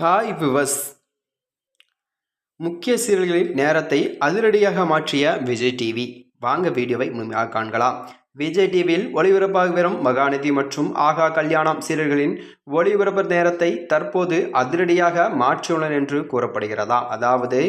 Hi விவஸ். முக்கிய சீரியல்களின் நேரத்தை அதிரடியாக மாற்றிய விஜய் டிவி. வாங்க வீடியோவை முழுமையாக காண்கலாம். விஜய் டிவியில் ஒளிபரப்பாக வரும் மகாநதி மற்றும் ஆகா கல்யாணம் சீரியல்களின் ஒளிபரப்பு நேரத்தை தற்போது அதிரடியாக மாற்றியுள்ளனர் என்று கூறப்படுகிறதா அதாவது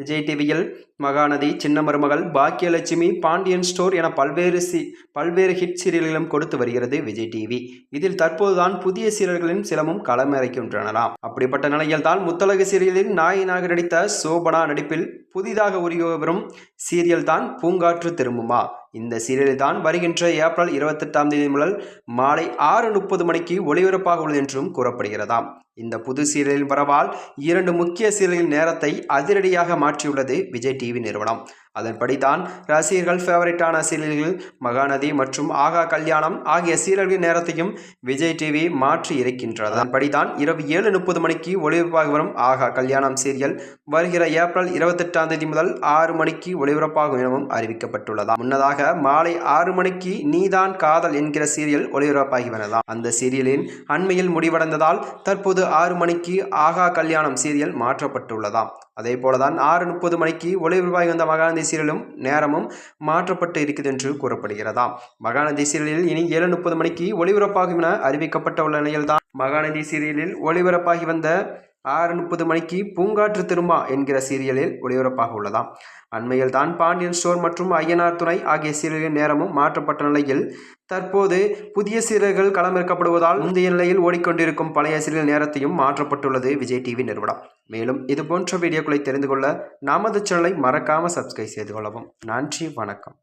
விஜய் டிவியில் மகாநதி சின்ன மருமகள் பாக்கியலட்சுமி பாண்டியன் ஸ்டோர் என பல்வேறு சி பல்வேறு ஹிட் சீரியல்களும் கொடுத்து வருகிறது விஜய் டிவி இதில் தற்போதுதான் புதிய சீரியல்களின் சிலமும் களமிறக்கின்றனலாம் அப்படிப்பட்ட நிலையில் தான் முத்தலகு சீரியலில் நாயினாக நடித்த சோபனா நடிப்பில் புதிதாக உருவாகி வரும் சீரியல் தான் பூங்காற்று திரும்புமா? இந்த சீரியலில் தான் வருகின்ற ஏப்ரல் இருபத்தெட்டாம் தேதி முதல் மாலை ஆறு முப்பது மணிக்கு ஒளிபரப்பாக உள்ளது என்றும் கூறப்படுகிறதாம். இந்த புது சீரியலின் வரவால் இரண்டு முக்கிய சீரியலின் நேரத்தை அதிரடியாக மாற்றியுள்ளது விஜய் டிவி நிறுவனம் அதன்படிதான் ரசிகர்கள் ஃபேவரட்டான சீரியல்கள் மகாநதி மற்றும் ஆகா கல்யாணம் ஆகிய சீரியல்கள் நேரத்தையும் விஜய் டிவி மாற்றி இருக்கின்றது. அதன்படி தான் இரவு ஏழு முப்பது மணிக்கு ஒளிபரப்பாகி வரும் ஆகா கல்யாணம் சீரியல் வருகிற ஏப்ரல் இருபத்தெட்டாம் தேதி முதல் ஆறு மணிக்கு ஒளிபரப்பாகும் எனவும் அறிவிக்கப்பட்டுள்ளதா முன்னதாக மாலை ஆறு மணிக்கு நீதான் காதல் என்கிற சீரியல் ஒளிபரப்பாகி வரதாம் அந்த சீரியலின் அண்மையில் முடிவடைந்ததால் தற்போது ஆறு மணிக்கு ஆகா கல்யாணம் சீரியல் மாற்றப்பட்டுள்ளதாம். அதே போலதான் ஆறு முப்பது மணிக்கு ஒளிபரப்பாகி வந்த மகாநதி சீரியலும் நேரமும் மாற்றப்பட்டு இருக்குது என்று கூறப்படுகிறதாம். மகாநதி சீரியலில் இனி ஏழு முப்பது மணிக்கு ஒளிபரப்பாகும் என அறிவிக்கப்பட்ட உள்ள நிலையில்தான் மகாநதி சீரியலில் ஒளிபரப்பாகி வந்த ஆறு முப்பது மணிக்கு பூங்காற்று திருமா என்கிற சீரியலில் ஒளிபரப்பாக உள்ளதாம். அண்மையில் தான் பாண்டியன் ஸ்டோர் மற்றும் ஐயனார் துணை ஆகிய சீரியலின் நேரமும் மாற்றப்பட்ட நிலையில் தற்போது புதிய சீரியல்கள் களமிறக்கப்படுவதால் முந்தைய நிலையில் ஓடிக்கொண்டிருக்கும் பழைய சீரியல் நேரத்தையும் மாற்றப்பட்டுள்ளது விஜய் டிவி நிறுவனம். மேலும் இது போன்ற வீடியோக்களை தெரிந்து கொள்ள நமது சேனலை மறக்காமல் சப்ஸ்கிரைப் செய்து கொள்ளவும். நன்றி வணக்கம்.